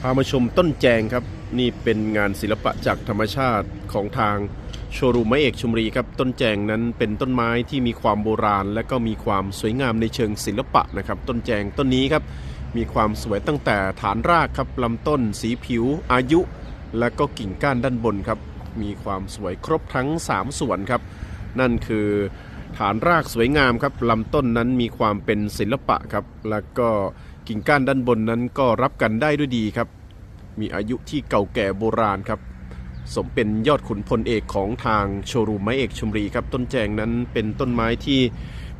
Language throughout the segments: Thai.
พามาชมต้นแจงครับ นี่เป็นงานศิลปะจากธรรมชาติของทางโชรูมไม้เอกชุมรีครับ ต้นแจงนั้นเป็นต้นไม้ที่มีความโบราณ และก็มีความสวยงามในเชิงศิลปะนะครับ ต้นแจงต้นนี้ครับ มีความสวยตั้งแต่ฐานรากครับลำต้น สีผิว อายุ และก็กิ่งก้านด้านบนครับ มีความสวยครบทั้ง 3 ส่วนครับ นั่นคือ ฐานรากสวยงามครับลำต้นนั้นมีความเป็นศิลปะครับ แล้วก็กิ่งก้านด้านบนนั้นก็รับกันได้ด้วยดีครับ มีอายุที่เก่าแก่โบราณครับ สมเป็นยอดขุนพลเอกของทางโชรูมไม้เอกชุมรีครับ ต้นแจงนั้นเป็นต้นไม้ที่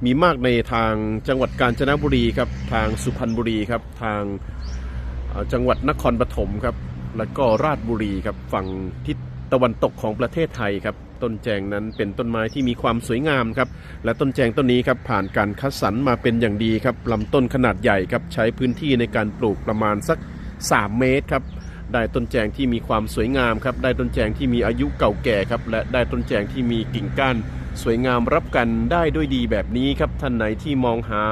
มีมากในทางจังหวัดกาญจนบุรีครับ ทางสุพรรณบุรีครับ ทางจังหวัดนครปฐมครับ แล้วก็ราชบุรีครับ ฝั่งทิศตะวันตกของประเทศไทยครับ ต้นแจงนั้นเป็นต้นไม้ที่มีความสวยงามครับ และต้นแจงต้นนี้ครับผ่านการคัดสรรมาเป็นอย่างดีครับลำต้นขนาดใหญ่ครับใช้พื้นที่ในการปลูกประมาณสัก 3 เมตรครับได้ต้นแจงที่มีความสวยงามครับ ได้ต้นแจงที่มีอายุเก่าแก่ครับ และได้ต้นแจงที่มีกิ่งก้านสวยงามรับกันได้ด้วยดีแบบนี้ครับท่านไหนที่มองหา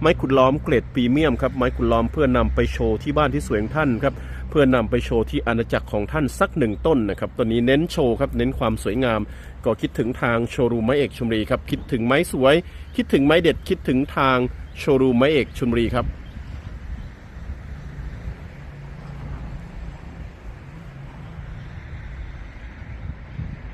ไม้ขุดล้อมเกรดพรีเมียมครับไม้ขุดล้อมเพื่อนำไปโชว์ที่บ้านที่สวยของท่านครับเพื่อนำไปโชว์ที่อาณาจักรของท่านสักหนึ่งต้นนะครับต้นนี้เน้นโชว์ครับเน้นความสวยงาม ก็คิดถึงทางโชว์รูมไม้เอกชมรีครับคิดถึงไม้สวย คิดถึงไม้เด็ดคิดถึงทางโชว์รูมไม้เอกชมรีครับ